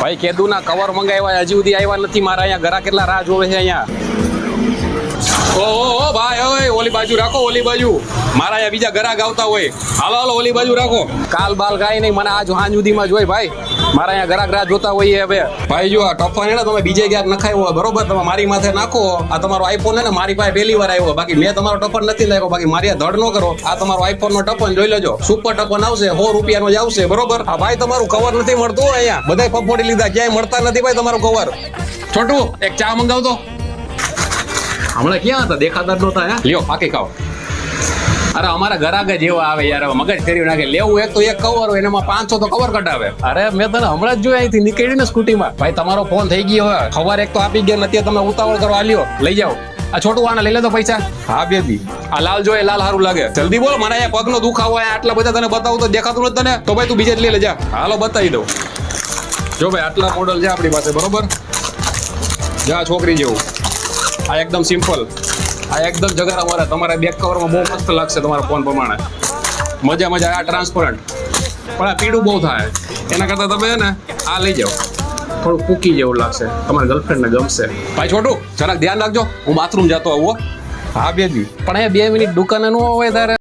ભાઈ, કેદુના કવર મંગાવ્યા, હજી સુધી આવ્યા નથી. મારા અહીંયા ઘરા કેટલા રાહ જોવે છે અહીંયા? ઓલી બાજુ રાખો ઓલી બાજુ. મારા અહીંયા બીજા ગરાગ આવતા હોય. હાલો હાલો ઓલી બાજુ રાખો. કાલ બાલ કાંઈ નહીં મને આજ હાંજ સુધીમાં જોઈ ભાઈ. મારા અહીંયા ગરાગ રાહ જોતા હોઈએ હવે. ભાઈ જો આ ટફન ને તમે બીજે ક્યાંક નખાયો હોય બરોબર? તમે મારી માથે નાખો. આ તમારો આઈફોન ને મારી પાસે પહેલી વાર આવ્યો. બાકી મેં તમારો ટફન નથી લાગ્યો બાકી મારી ધડ ન કરો. આ તમારો આઈફોન નો ટફન જોઈ લેજો. સુપર ટફન આવશે સો રૂપિયાનો જ આવશે બરોબર? આ ભાઈ તમારું કવર નથી મળતું અહીંયા. બધા ફફોડી લીધા ક્યાંય મળતા નથી ભાઈ તમારું કવર છોટું એક ચા મંગાવતો. હમણાં ક્યાં હતા? દેખાતા નહોતા હે? લ્યો પાકી ખાઓ. અરે અમારા ગરાગ જ એવા આવે યાર મગજ ફેરવી નાખે. લેવું એક તો એક કવર હોય એનામાં પાંચસો તો કવર કઢાવે. અરે મેં તને હમણાં જ જોયા અહીંથી નીકળીને સ્કૂટીમાં. ભાઈ તમારો ફોન થઈ ગયો હવે ખબર એક તો આપી ગયા નથી તમે ઉતાવળ કરો આલ્યો. લઈ જાઓ. આ છોટું આને લઈ લેતો પૈસા. હા બેબી. આ લાલ જોઈએ લાલ સારું લાગે. જલ્દી બોલ મને અહીંયા પગનો દુખાવો હોય આટલા બધા તને બતાવું તો દેખાતું નથી તને? તો ભાઈ તું બીજે જ લઈ લેજા. હાલો બતાવી દઉં. જો ભાઈ આટલા મોડલ છે આપણી પાસે બરોબર? જા છોકરી જેવું. આ એકદમ સિમ્પલ આ એકદમ જગારા મારે તમારે બેક કવરમાં બહુ મસ્ત લાગશે તમારા ફોન પ્રમાણે. મજા મજા. આ ટ્રાન્સપરન્ટ પણ આ પીડું બહુ થાય. એના કરતાં તમે ને આ લઈ જાઓ. થોડું કૂકી જેવું લાગશે. તમારા ગર્લફ્રેન્ડને ગમશે. ભાઈ છોટું જરાક ધ્યાન રાખજો. હું બાથરૂમ જતો આવું હો. બેજી. પણ એ બે મિનિટ દુકાને ન હોય તારે